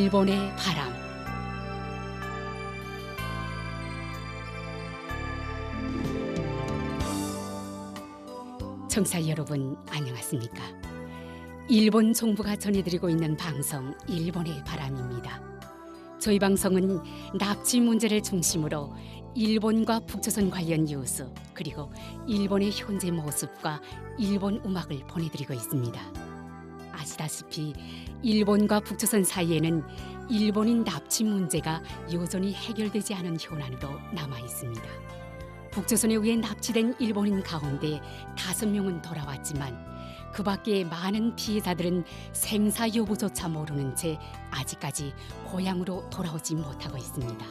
일본의 바람 청사 여러분 안녕하십니까? 일본 정부가 전해드리고 있는 방송 일본의 바람입니다. 저희 방송은 납치 문제를 중심으로 일본과 북조선 관련 뉴스 그리고 일본의 현재 모습과 일본 음악을 보내드리고 있습니다. 아시다시피 일본과 북조선 사이에는 일본인 납치 문제가 여전히 해결되지 않은 현안으로 남아 있습니다. 북조선에 의해 납치된 일본인 가운데 다섯 명은 돌아왔지만 그 밖에 많은 피해자들은 생사 여부조차 모르는 채 아직까지 고향으로 돌아오지 못하고 있습니다.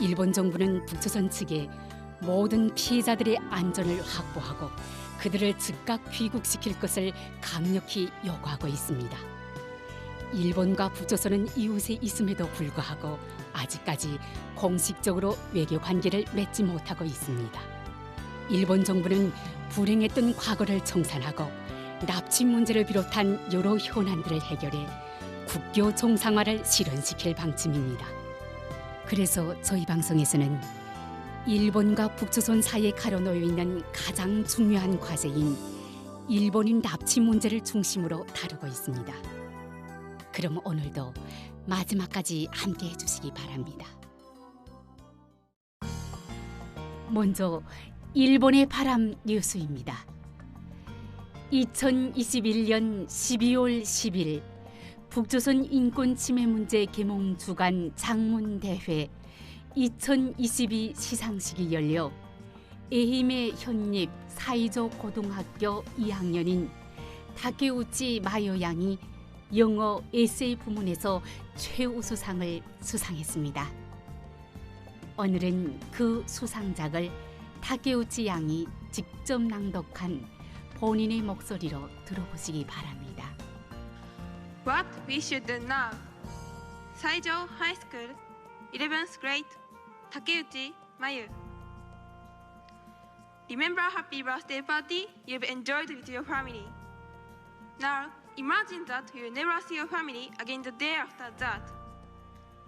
일본 정부는 북조선 측에 모든 피해자들의 안전을 확보하고 그들을 즉각 귀국시킬 것을 강력히 요구하고 있습니다. 일본과 북조선은 이웃에 있음에도 불구하고 아직까지 공식적으로 외교 관계를 맺지 못하고 있습니다. 일본 정부는 불행했던 과거를 청산하고 납치 문제를 비롯한 여러 현안들을 해결해 국교 정상화를 실현시킬 방침입니다. 그래서 저희 방송에서는 일본과 북조선 사이에 가려놓여 있는 가장 중요한 과제인 일본인 납치 문제를 중심으로 다루고 있습니다. 그럼 오늘도 마지막까지 함께 해주시기 바랍니다. 먼저 일본의 바람 뉴스입니다. 2021년 12월 10일 북조선 인권 침해 문제 개몽 주간 장문 대회 2022 시상식이 열려 에힘의 현립 사이조 고등학교 2학년인 다케우치 마요 양이 영어 에세이 부문에서 최우수상을 수상했습니다. 오늘은 그 수상작을 타케우치 양이 직접 낭독한 본인의 목소리로 들어보시기 바랍니다. What we should do now. Saijo High School, 11th grade, Takeuchi Mayu. Remember happy birthday party you've enjoyed with your family. Now, imagine that you never see your family again the day after that.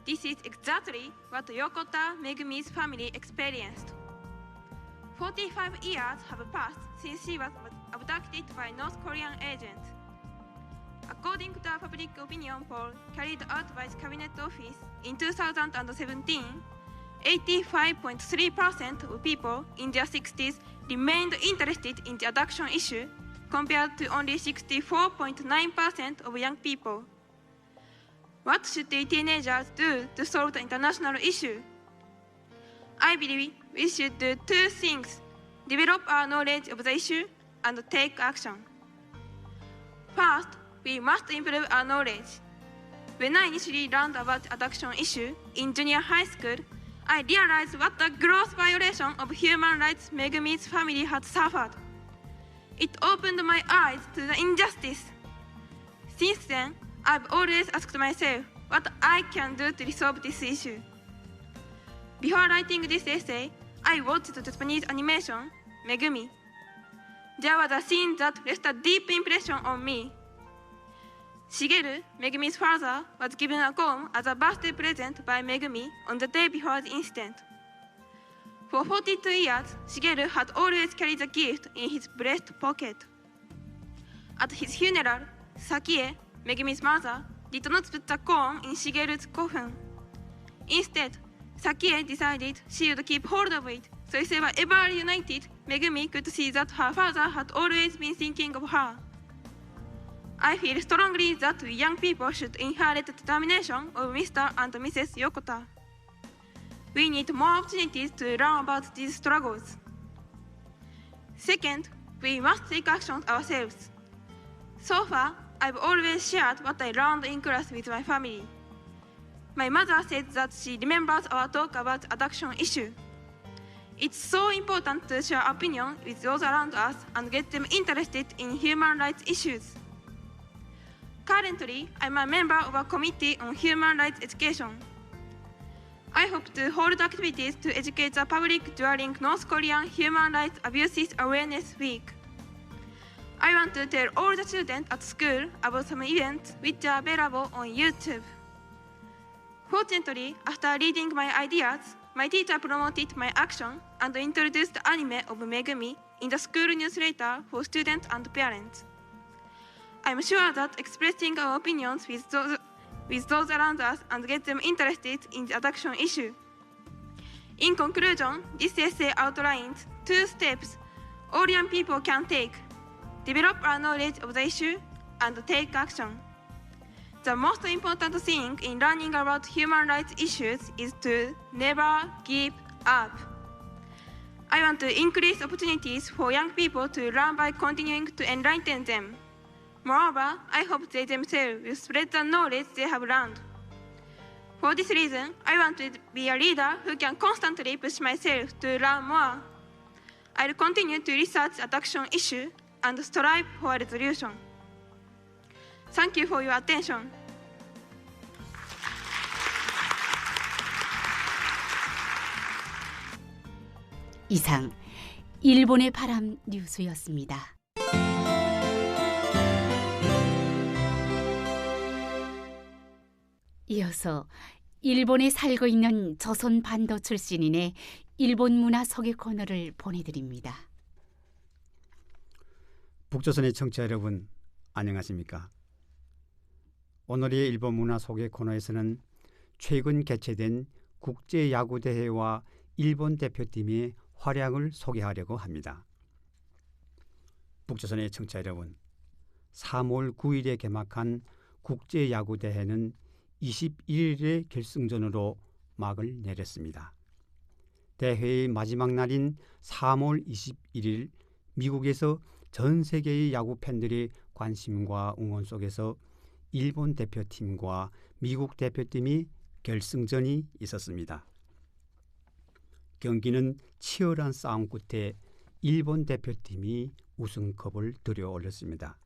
This is exactly what Yokota Megumi's family experienced. 45 years have passed since she was abducted by North Korean agents. According to a public opinion poll carried out by the Cabinet Office in 2017, 85.3% of people in their 60s remained interested in the abduction issue, compared to only 64.9% of young people. What should the teenagers do to solve the international issue? I believe we should do two things develop our knowledge of the issue and take action. First, we must improve our knowledge. When I initially learned about the abduction issue in junior high school, I realized what a gross violation of human rights Megumi's family had suffered. It opened my eyes to the injustice. Since then, I've always asked myself what I can do to resolve this issue. Before writing this essay, I watched the Japanese animation Megumi. There was a scene that left a deep impression on me. Shigeru, Megumi's father, was given a comb as a birthday present by Megumi on the day before the incident. For 42 years, Shigeru had always carried the gift in his breast pocket. At his funeral, Sakie, Megumi's mother, did not put the comb in Shigeru's coffin. Instead, Sakie decided she would keep hold of it, so if they were ever reunited, Megumi could see that her father had always been thinking of her. I feel strongly that young people should inherit the determination of Mr. and Mrs. Yokota. We need more opportunities to learn about these struggles. Second, we must take action ourselves. So far, I've always shared what I learned in class with my family. My mother said that she remembers our talk about adoption issue. It's so important to share opinion with those around us and get them interested in human rights issues. Currently, I'm a member of a committee on human rights education. I hope to hold activities to educate the public during North Korean Human Rights Abuses Awareness Week. I want to tell all the students at school about some events which are available on YouTube. Fortunately, after reading my ideas, my teacher promoted my action and introduced the anime of Megumi in the school newsletter for students and parents. I'm sure that expressing our opinions with those, with those around us and get them interested in the adoption issue. In conclusion, this essay outlines two steps all people can take develop our knowledge of the issue and take action. The most important thing in learning about human rights issues is to never give up. I want to increase opportunities for young people to learn by continuing to enlighten them. Moreover, I hope they themselves will spread the knowledge they have learned. For this reason, I want to be a leader who can constantly push myself to learn more. I'll continue to research adoption issue and strive for resolution. Thank you for your attention. 이상 일본의 바람 뉴스였습니다. 이어서 일본에 살고 있는 조선 반도 출신인의 일본 문화 소개 코너를 보내드립니다. 북조선의 청취자 여러분 안녕하십니까? 오늘의 일본 문화 소개 코너에서는 최근 개최된 국제 야구 대회와 일본 대표팀의 활약을 소개하려고 합니다. 북조선의 청취자 여러분, 3월 9일에 개막한 국제 야구 대회는 21일의 결승전으로 막을 내렸습니다. 대회의 마지막 날인 3월 21일 미국에서 전 세계의 야구 팬들의 관심과 응원 속에서 일본 대표팀과 미국 대표팀이 결승전이 있었습니다. 경기는 치열한 싸움 끝에 일본 대표팀이 우승컵을 들여 올렸습니다.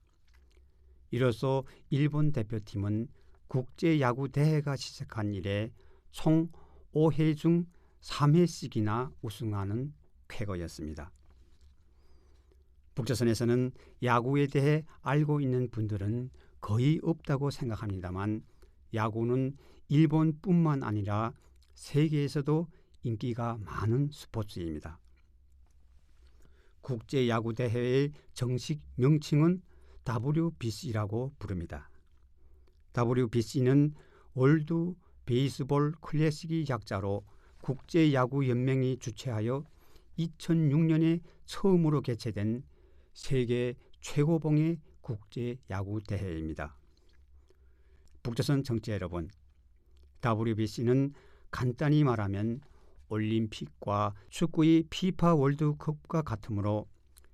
이로써 일본 대표팀은 국제 야구 대회가 시작한 이래 총 5회 중 3회씩이나 우승하는 쾌거였습니다. 북조선에서는 야구에 대해 알고 있는 분들은 거의 없다고 생각합니다만 야구는 일본뿐만 아니라 세계에서도 인기가 많은 스포츠입니다. 국제 야구 대회의 정식 명칭은 WBC라고 부릅니다. WBC는 월드 베이스볼 클래식의 약자로 국제 야구 연맹이 주최하여 2006년에 처음으로 개최된 세계 최고봉의 국제 야구 대회입니다. 북조선 정치 여러분, WBC는 간단히 말하면 올림픽과 축구의 피파 월드컵과 같으므로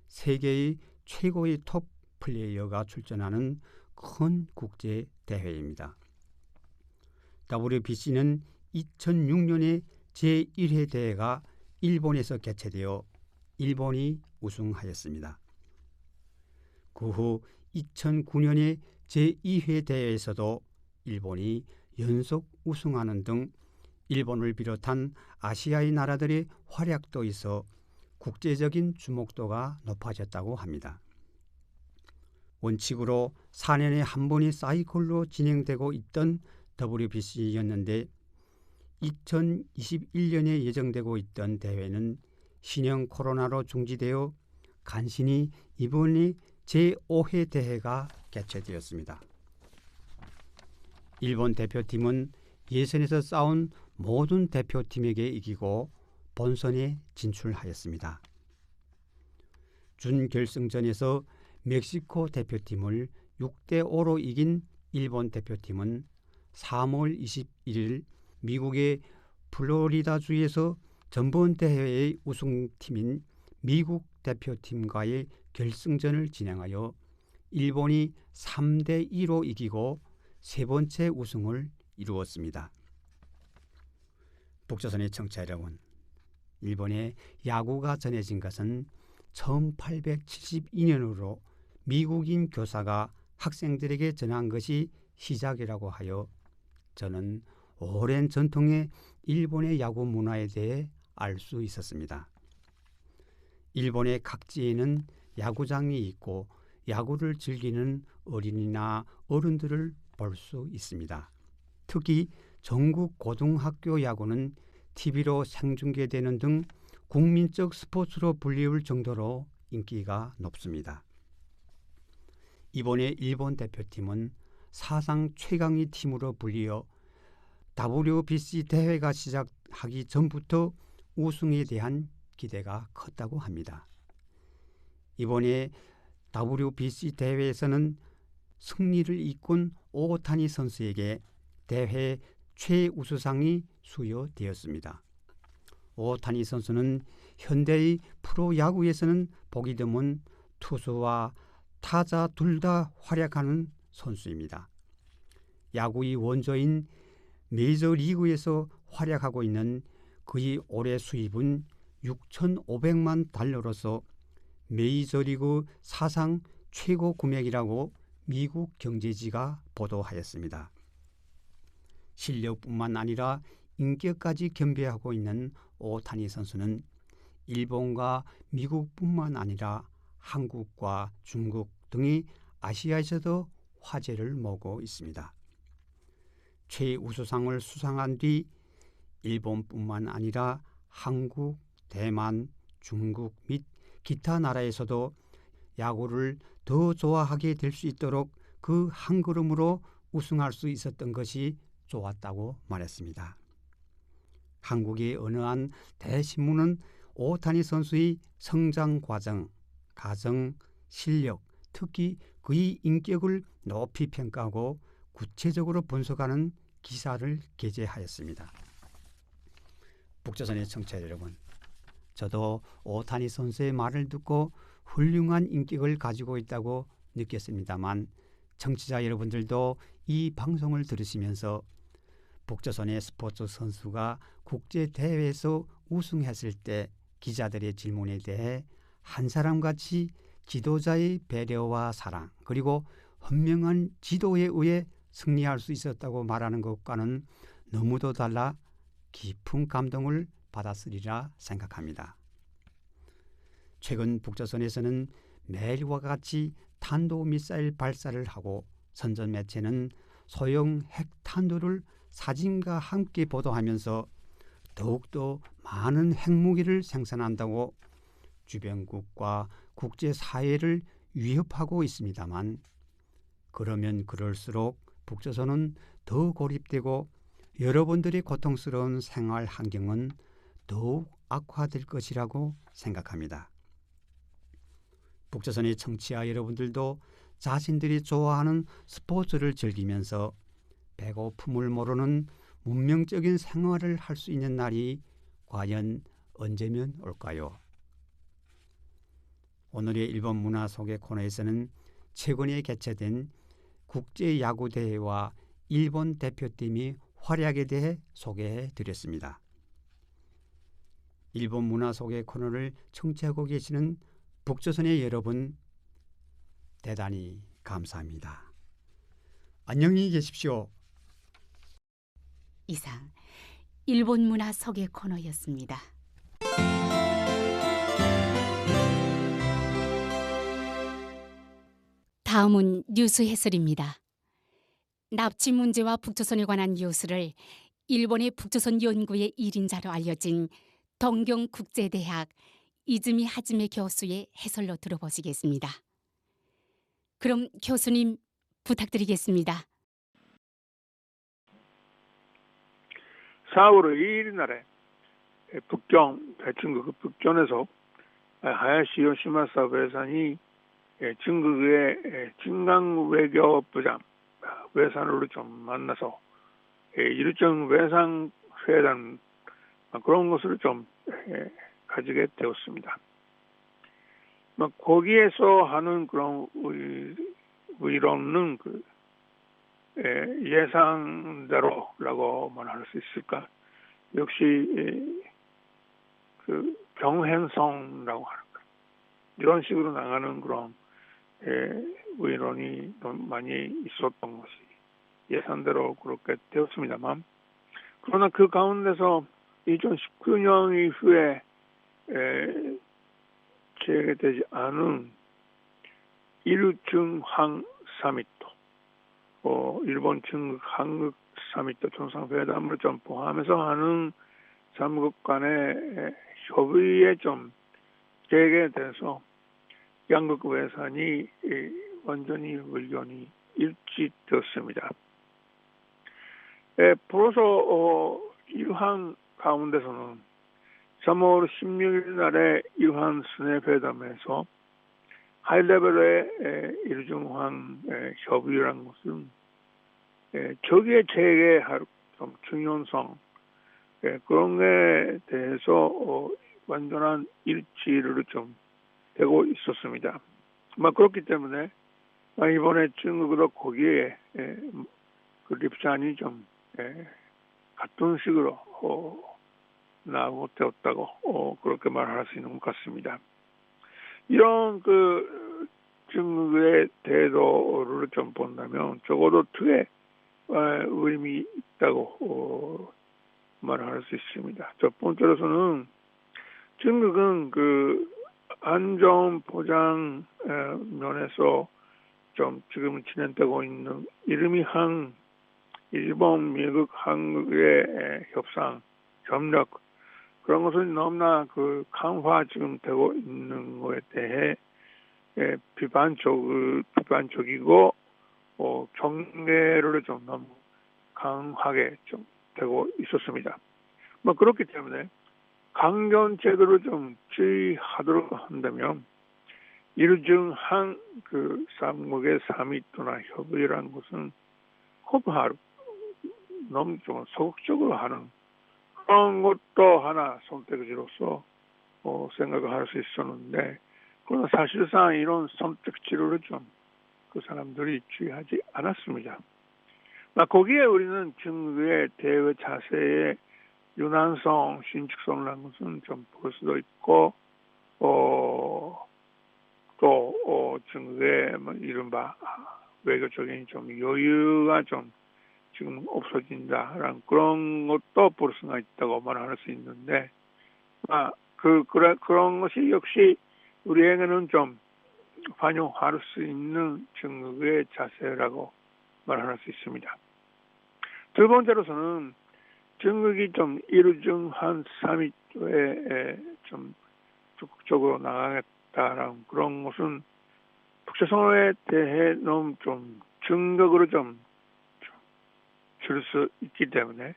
세계의 최고의 톱 플레이어가 출전하는 큰 국제 대회입니다. WBC는 2006년에 제1회 대회가 일본에서 개최되어 일본이 우승하였습니다. 그 후 2009년에 제2회 대회에서도 일본이 연속 우승하는 등 일본을 비롯한 아시아의 나라들의 활약도 있어 국제적인 주목도가 높아졌다고 합니다. 원칙으로 4년에 한 번이 사이클로 진행되고 있던 WBC였는데 2021년에 예정되고 있던 대회는 신형 코로나로 중지되어 간신히 이번이 제5회 대회가 개최되었습니다. 일본 대표팀은 예선에서 싸운 모든 대표팀에게 이기고 본선에 진출하였습니다. 준결승전에서 멕시코 대표팀을 6대 5로 이긴 일본 대표팀은 3월 21일 미국의 플로리다주에서 전번 대회의 우승팀인 미국 대표팀과의 결승전을 진행하여 일본이 3대 2로 이기고 세 번째 우승을 이루었습니다. 북조선의 청취자 여러분, 일본의 야구가 전해진 것은 1872년으로 미국인 교사가 학생들에게 전한 것이 시작이라고 하여 저는 오랜 전통의 일본의 야구 문화에 대해 알 수 있었습니다. 일본의 각지에는 야구장이 있고 야구를 즐기는 어린이나 어른들을 볼 수 있습니다. 특히 전국 고등학교 야구는 TV로 생중계되는 등 국민적 스포츠로 불리울 정도로 인기가 높습니다. 이번에 일본 대표팀은 사상 최강의 팀으로 불리어 WBC 대회가 시작하기 전부터 우승에 대한 기대가 컸다고 합니다. 이번에 WBC 대회에서는 승리를 이끈 오타니 선수에게 대회 최우수상이 수여되었습니다. 오타니 선수는 현대의 프로야구에서는 보기 드문 투수와 타자 둘 다 활약하는 선수입니다. 야구의 원조인 메이저리그에서 활약하고 있는 그의 올해 수입은 6,500만 달러로서 메이저리그 사상 최고 금액이라고 미국 경제지가 보도하였습니다. 실력뿐만 아니라 인격까지 겸비하고 있는 오타니 선수는 일본과 미국뿐만 아니라 한국과 중국 등이 아시아에서도 화제를 모으고 있습니다. 최우수상을 수상한 뒤 일본뿐만 아니라 한국, 대만, 중국 및 기타 나라에서도 야구를 더 좋아하게 될 수 있도록 그 한 걸음으로 우승할 수 있었던 것이 좋았다고 말했습니다. 한국의 어느 한 대신문은 오타니 선수의 성장 과정, 가정, 실력, 특히 그의 인격을 높이 평가하고 구체적으로 분석하는 기사를 게재하였습니다. 북조선의 청취자 여러분, 저도 오타니 선수의 말을 듣고 훌륭한 인격을 가지고 있다고 느꼈습니다만 청취자 여러분들도 이 방송을 들으시면서 북조선의 스포츠 선수가 국제 대회에서 우승했을 때 기자들의 질문에 대해 한 사람 같이 지도자의 배려와 사랑 그리고 현명한 지도에 의해 승리할 수 있었다고 말하는 것과는 너무도 달라 깊은 감동을 받았으리라 생각합니다. 최근 북조선에서는 매일과 같이 탄도미사일 발사를 하고 선전 매체는 소형 핵탄두를 사진과 함께 보도하면서 더욱더 많은 핵무기를 생산한다고 주변국과 국제 사회를 위협하고 있습니다만 그러면 그럴수록 북조선은 더 고립되고 여러분들의 고통스러운 생활 환경은 더욱 악화될 것이라고 생각합니다. 북조선의 청취자 여러분들도 자신들이 좋아하는 스포츠를 즐기면서 배고픔을 모르는 문명적인 생활을 할 수 있는 날이 과연 언제면 올까요? 오늘의 일본 문화 소개 코너에서는 최근에 개최된 국제 야구 대회와 일본 대표팀이 활약에 대해 소개해 드렸습니다. 일본 문화 소개 코너를 청취하고 계시는 북조선의 여러분 대단히 감사합니다. 안녕히 계십시오. 이상 일본 문화 소개 코너였습니다. 다음은 뉴스 해설입니다. 납치 문제와 북조선에 관한 뉴스를 일본의 북조선 연구의 1인자로 알려진 동경국제대학 이즈미 하즈메 교수의 해설로 들어보시겠습니다. 그럼 교수님 부탁드리겠습니다. 4월 2일 날에 북경 대중국 북경에서 하야시 요시마사 외산이 중국의 중강 외교부장 외산으로 좀 만나서 일정 외상 회담 그런 것을 좀 가지게 되었습니다. 거기에서 하는 그런 의론은 그 예상대로라고만 할 수 있을까? 역시 그 병행성이라고 할까? 이런 식으로 나가는 그런 의론이 많이 있었던 것이 예상대로 그렇게 되었습니다만 그러나 그 가운데서 2019년 이후에 제외되지 않은 일중항 사미트 어, 일본, 중국, 한국 사미트 정상회담을 좀 포함해서 하는 삼국 간의 협의에 좀 대해서 양국 외산이 완전히 의견이 일치되었습니다. 에, 비로소 어, 이러한 가운데서는 3월 16일 날에 이러한 스네 회담에서 하이레벨의 일중한 협의라는 것은 저기에 제게할 좀 중요성 그런 게 대해서 어, 완전한 일치를 좀 되고 있었습니다. 막 그렇기 때문에 이번에 중국으로 거기에 그 립산이 좀 같은 식으로 어, 나오고 되었다고 어, 그렇게 말할 수 있는 것 같습니다. 이런 그 중국의 태도를 좀 본다면 적어도 투에 의미 있다고 어, 말할 수 있습니다. 첫 번째로서는 중국은 그 안전 보장 면에서 좀 지금 진행되고 있는 이름이 한 일본, 미국, 한국의 협상, 협력 그런 것은 너무나 그 강화 지금 되고 있는 것에 대해 예, 비판적 비판적이고 어, 경계를 좀 너무 강하게 좀 되고 있었습니다. 뭐 그렇기 때문에 강경 제도를 좀 주의하도록 한다면 이루 중한그 삼국의 사미토나 협의라는 것은 허브할 너무 좀 소극적으로 하는 그런 것도 하나 선택지로서 어, 생각을 할 수 있었는데 그러나 사실상 이런 선택지를 좀 그 사람들이 주의하지 않았습니다. 거기에 우리는 중국의 대외 자세의 유난성, 신축성이라는 것은 좀 볼 수도 있고, 어, 또, 어, 중국의 뭐 이른바 외교적인 좀 여유가 좀 지금 없어진다라는 그런 것도 볼 수가 있다고 말할 수 있는데, 아, 그, 그래, 그런 것이 역시 우리에게는 좀 반영할 수 있는 중국의 자세라고 말할 수 있습니다. 두 번째로서는 중국이 좀 일중한 사미트에 좀 적극적으로 나가겠다라는 그런 것은 북조선에 대해 너무 좀 증거로 좀 줄 수 있기 때문에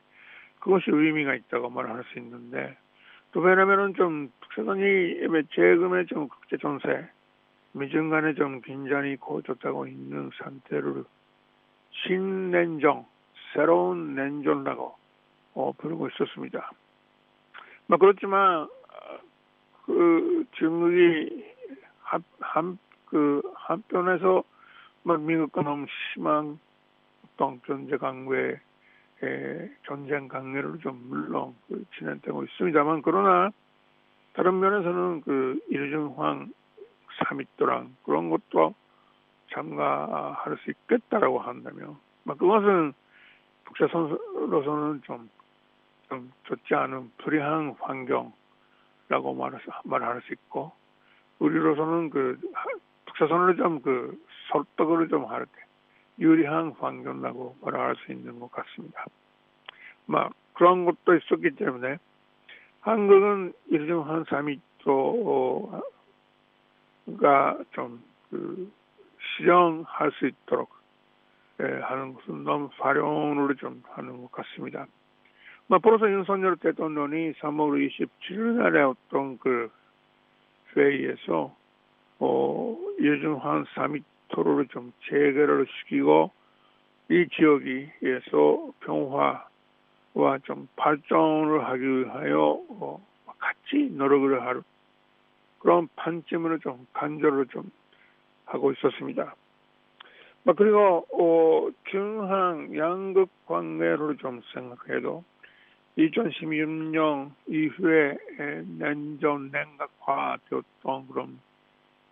그것이 의미가 있다고 말할 수 있는데 또 왜냐면은 좀 북조선이 최근에 좀 국제 전세 미중 간에 좀 긴장이 고조되고 있는 상태를 신냉정 새로운 냉전이라고 어, 부르고 있었습니다. 뭐 그렇지만 그 중국이 한그 한편에서 뭐 미국과 너무 심한 어떤 경제 강국의 전쟁 강렬을 좀 물론 그 진행되고 있습니다만 그러나 다른 면에서는 그 일중황 사mit도랑 그런 것도 참가할 수 있겠다라고 한다면 뭐 그것은 북자선로서는 좀, 좀 좋지 않은 불이한 환경라고 말할 수, 말할 수 있고 우리로서는 그 북사선으로 좀 그 설득을 좀할때 유리한 환경이라고 말할 수 있는 것 같습니다. 막 그런 것도 있었기 때문에 한국은 일정한 사미토가 좀그 실현할 수 있도록 예, 하는 것은 너무 활용을 좀 하는 것 같습니다. 뭐, 벌써 윤석열 대통령이 3월 27일 날에 어떤 그 회의에서, 어, 예중한 사미토를 좀 재개를 시키고, 이 지역에서 평화와 좀 발전을 하기 위하여, 어, 같이 노력을 할 그런 판점을 좀 간절을 좀 하고 있었습니다. 뭐 그리고 어, 중한 양극 관계를 좀 생각해도 2016년 이후에 냉전 냉각화되었던 그런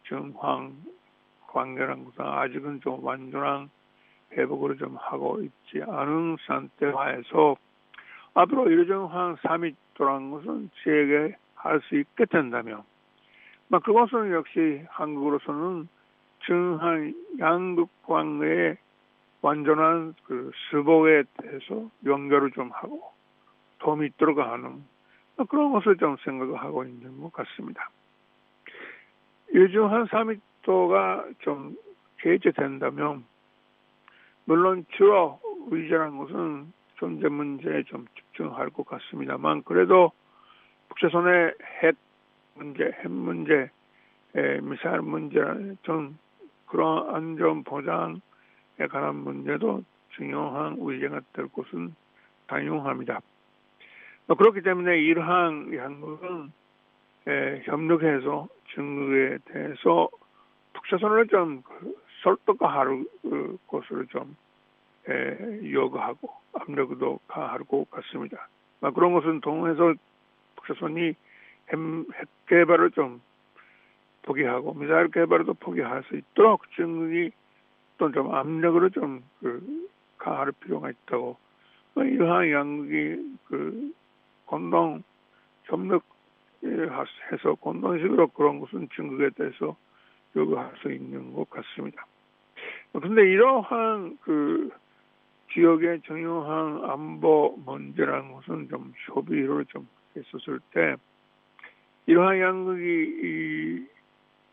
중황 관계라는 것은 아직은 좀 완전한 회복을 좀 하고 있지 않은 상태화에서 앞으로 일정한 사미토라는 것은 재개할 수 있게 된다면 그것은 역시 한국으로서는 증한 양극 관계에 완전한 그 스복에 대해서 연결을 좀 하고 도움이 있도록 하는 그런 것을 좀 생각을 하고 있는 것 같습니다. 요즘 한 3미터가 좀 개최된다면 물론 주로 의제라는 것은 존재 문제에 좀 집중할 것 같습니다만 그래도 북조선의 핵 문제, 핵 문제, 에, 미사일 문제 좀 그런 안전 보장에 관한 문제도 중요한 의제가 될 것은 당연합니다. 어, 그렇기 때문에 이러한 양국은 에, 협력해서 중국에 대해서 북조선을 좀 그, 설득할 그, 것을 좀 에, 요구하고 압력도 가할 것 같습니다. 아, 그런 것은 동해서 북조선이 핵, 핵 개발을 좀 포기하고 미사일 개발도 포기할 수 있도록 중국이 또 좀 압력으로 좀 그, 가할 필요가 있다고 어, 이러한 양국이 그 공동 협력해서 공동식으로 그런 것은 중국에 대해서 요구할 수 있는 것 같습니다. 그런데 이러한 그 지역의 중요한 안보 문제라는 것은 좀 협의를 좀 했었을 때 이러한 양국이 이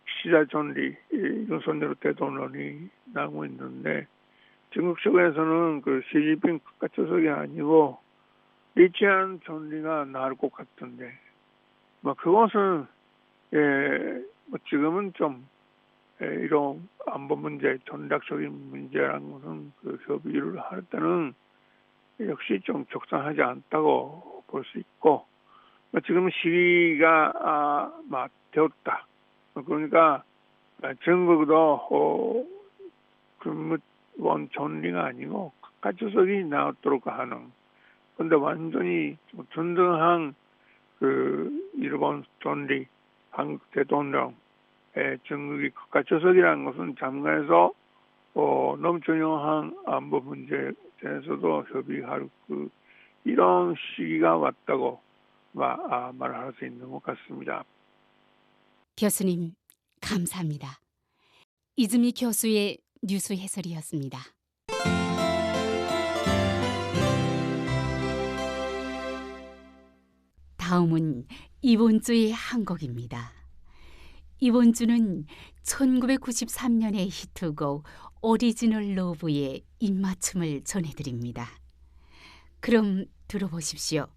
시자 전리 윤석열 대통령이 나오고 있는데 중국 측에서는 그 시진핑 국가 주석이 아니고 리치안 전리가 나을 것 같은데 뭐 그것은 예 뭐 지금은 좀 예, 이런 안보 문제, 전략적인 문제라는 것은 그 협의를 할 때는 역시 좀 적당하지 않다고 볼 수 있고 뭐 지금 시기가 아, 막 되었다. 그러니까 중국도 어, 그원 전리가 아니고 국가 주석이 나오도록 하는 근데 완전히 좀 든든한 그 일본 전리 한국 대통령 에, 중국이 국가 주석이라는 것은 참가해서 어, 너무 중요한 안보 문제에 대해서도 협의할 그 이런 시기가 왔다고 마, 아, 말할 수 있는 것 같습니다. 교수님, 감사합니다. 이즈미 교수의 뉴스 해설이었습니다. 다음은 이번 주의 한 곡입니다. 이번 주는 1993년의 히트곡 오리지널 러브의 입맞춤을 전해드립니다. 그럼 들어보십시오.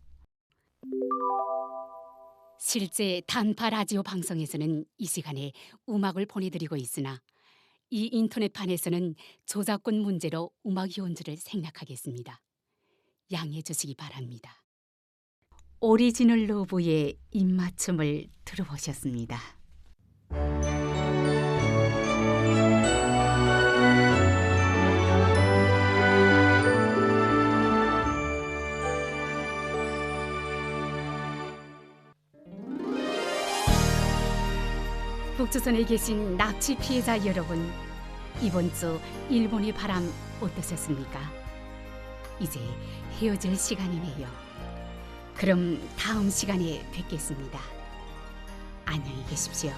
실제 단파 라디오 방송에서는 이 시간에 음악을 보내드리고 있으나 이 인터넷판에서는 저작권 문제로 음악 연주를 생략하겠습니다. 양해해 주시기 바랍니다. 오리지널 러브의 입맞춤을 들어보셨습니다. 북조선에 계신 납치 피해자 여러분, 이번 주 일본의 바람 어떠셨습니까? 이제 헤어질 시간이네요. 그럼 다음 시간에 뵙겠습니다. 안녕히 계십시오.